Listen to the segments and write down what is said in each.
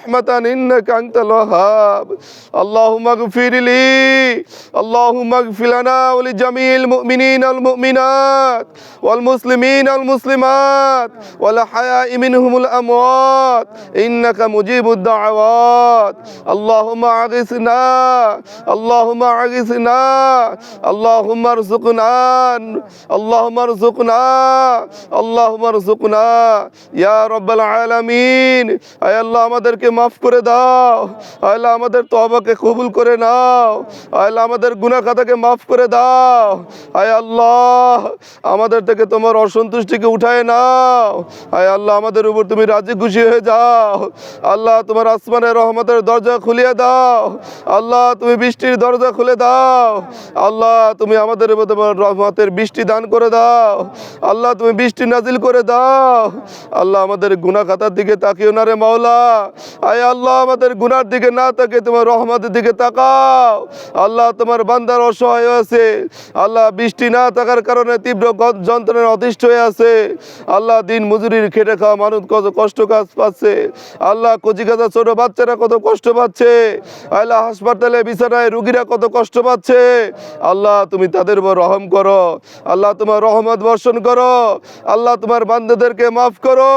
رحمة إنك أنت الوهاب اللهم اغفر لي اللهم اغفر لنا ولجميع المؤمنين المؤمنات والمسلمين المسلمات والحياء منهم الأموات إنك مجيب الدعوات اللهم أغثنا اللهم أغثنا اللهم ارزقنا اللهم ارزقنا اللهم ارزقنا يا رب العالمين أي الله مدر আমাদেরকে মাফ করে দাও। আয় আল্লাহ আমাদের তবাকে কবুল করে নাও। আয় আল্লাহ আমাদের গুনা খাতাকে মাফ করে দাও। আয় আল্লাহ, আমাদের থেকে তোমার অসন্তুষ্টিকে উঠায় নাও। আয় আল্লাহ, আমাদের উপর তুমি রাজি খুশি হয়ে যাও। আল্লাহ, তোমার আসমানের রহমতের দরজা খুলিয়ে দাও। আল্লাহ, তুমি বৃষ্টির দরজা খুলে দাও। আল্লাহ, তুমি আমাদের উপর তোমার রহমতের বৃষ্টি দান করে দাও। আল্লাহ, তুমি বৃষ্টি নাজিল করে দাও। আল্লাহ, আমাদের গুনাহ খাতার দিকে তাকিও না রে মাওলা। আয় আল্লাহ, আমাদের গুনার দিকে না তাকে তোমার রহমতের দিকে তাকাও। আল্লাহ, তোমার বান্দার অসহায় আছে। আল্লাহ, বৃষ্টি না থাকার কারণে তীব্র যন্ত্রণার অতিষ্ঠ হয়ে আছে। আল্লাহ, দিন মজুরির খেটে খাওয়া মানুষ কত কষ্ট কাজ পাচ্ছে। আল্লাহ, কচি কাজা ছোট বাচ্চারা কত কষ্ট পাচ্ছে। আল্লাহ, হাসপাতালে, বিছানায় রুগীরা কত কষ্ট পাচ্ছে। আল্লাহ, তুমি তাদের উপর রহম করো। আল্লাহ, তোমার রহমত বর্ষণ করো। আল্লাহ, তোমার বান্দাদেরকে মাফ করো।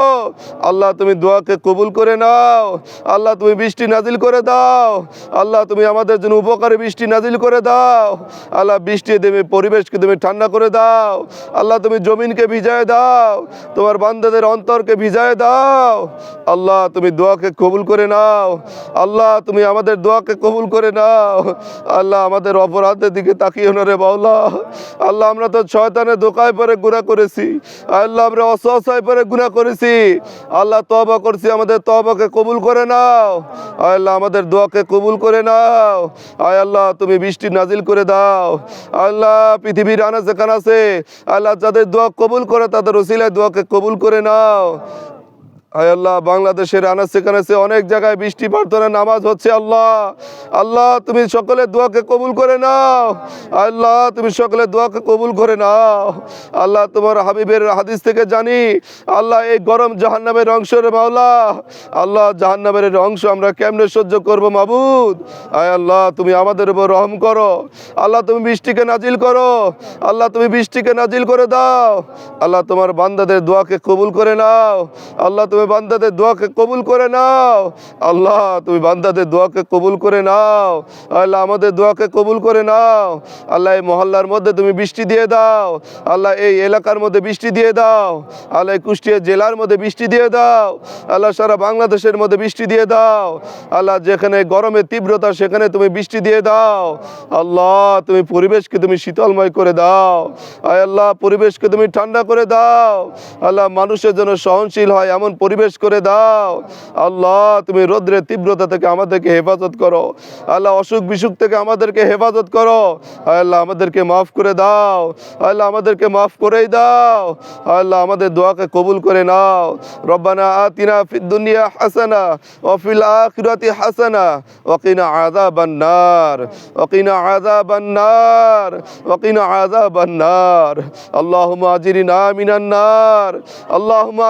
আল্লাহ, তুমি দোয়াকে কবুল করে নাও। আল্লাহ, তুমি বৃষ্টি নাজিল করে দাও। আল্লাহ, তুমি আমাদের জন্য উপকারী বৃষ্টি নাজিল করে দাও। আল্লাহ, বৃষ্টি দেবে পরিবেশকে তুমি ঠান্ডা করে দাও। আল্লাহ, তুমি জমিনকে ভিজায় দাও। তোমার বান্দাদের অন্তরকে ভিজায় দাও। আল্লাহ, তুমি দোয়াকে কবুল করে নাও। আল্লাহ, তুমি আমাদের দোয়াকে কবুল করে নাও। আল্লাহ, আমাদের অপরাধের দিকে তাকিয়ে না রে বাউলা আল্লাহ, আমরা তো শয়তানের দোকায় পরে গুণা করেছি। আল্লাহ, আমরা অসহায় পরে গুণা করেছি। আল্লাহ তবা করছি, আমাদের তবাকে কবুল করে নাও। আয় আল্লাহ, আমাদের দোয়াকে কবুল করে নাও। আয় আল্লাহ, তুমি বৃষ্টি নাজিল করে দাও। আল্লাহ, পৃথিবীর আনা যেখানে আছে, আল্লাহ যাদের দোয়া কবুল করে তাদের ওসিলায় দোয়াকে কবুল করে নাও। হায় আল্লাহ, বাংলাদেশের আনাজ সেখানে অনেক জায়গায় বৃষ্টি প্রার্থনা নামাজ হচ্ছে, আল্লাহ। আল্লাহ, তুমি সকলের দোয়াকে কবুল করে নাও। আল্লাহ, তুমি সকলের দোয়াকে কবুল করে নাও। আল্লাহ, তোমার হাবিবের হাদিস থেকে জানি, আল্লাহ, এই গরম জাহান্নামের অংশ রে মাওলা। আল্লাহ, জাহান্নামের অংশ আমরা কেমনে সহ্য করব, মাবুদ? আয় আল্লাহ, তুমি আমাদের উপর রহম করো। আল্লাহ, তুমি বৃষ্টিকে নাজিল করো। আল্লাহ, তুমি বৃষ্টিকে নাজিল করে দাও। আল্লাহ, তোমার বান্দাদের দোয়াকে কবুল করে নাও। আল্লাহ, তুমি বান্দাদের দোয়াকে কবুল করে নাও। আল্লাহ, তুমি বান্দাদের দোয়াকে কবুল করে নাও। আল্লাহ, আমাদের দোয়াকে কবুল করে নাও। আল্লাহ, এই মহল্লার মধ্যে তুমি বৃষ্টি দিয়ে দাও। আল্লাহ, এই এলাকার মধ্যে বৃষ্টি দিয়ে দাও। আল্লাহ কুষ্টিয়া জেলার মধ্যে বৃষ্টি দিয়ে দাও। আল্লাহ, সারা বাংলাদেশের মধ্যে বৃষ্টি দিয়ে দাও। আল্লাহ, যেখানে গরমের তীব্রতা, সেখানে তুমি বৃষ্টি দিয়ে দাও। আল্লাহ, তুমি পরিবেশকে তুমি শীতলময় করে দাও। আয় আল্লাহ, পরিবেশকে তুমি ঠান্ডা করে দাও। আল্লাহ, মানুষের জন্য সহনশীল হয় এমন পরিবেশ করে দাও। আল্লাহ, তুমি রোদ্রের তীব্রতা থেকে আমাদেরকে হেফাজত করো। আল্লাহ, অসুখ বিসুখ থেকে আমাদেরকে হেফাজত করো। আল্লাহ, আমাদেরকে মাফ করে দাও। আল্লাহ, আমাদেরকে মাফ করেই দাও। আল্লাহ, আমাদের দোয়াকে কবুল করে নাও। রব্বানা আতিনা ফিদ দুনিয়া হাসানা ওয়া ফিল আখিরাতি হাসানা ওয়া কিনা আযাবান নার ওয়া কিনা আযাবান নার ওয়া কিনা আযাবান নার। আল্লাহুম্মা আজিরিনা মিনান নার। আল্লাহুম্মা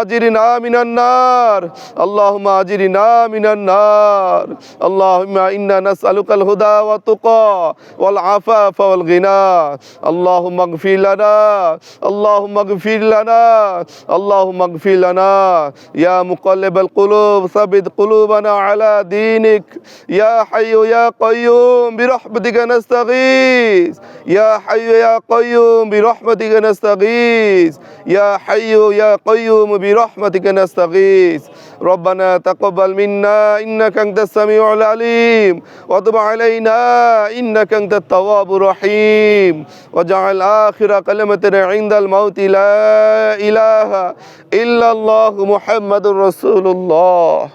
النار. اللهم أجرنا من النار. اللهم إنا نسألك الهدى والتقى والعفاف والغنى. اللهم اغفر لنا. اللهم اغفر لنا. اللهم اغفر لنا. يا مقلب القلوب ثبت قلوبنا على دينك. يا حي يا قيوم برحمتك نستغيث. يا حي يا قيوم برحمتك نستغيث. يا حي يا قيوم برحمتك نستغيث. ربنا تقبل منا إنك أنت السميع العليم وتب علينا إنك أنت التواب الرحيم واجعل آخر كلمة عند الموت لا إله إلا الله محمد رسول الله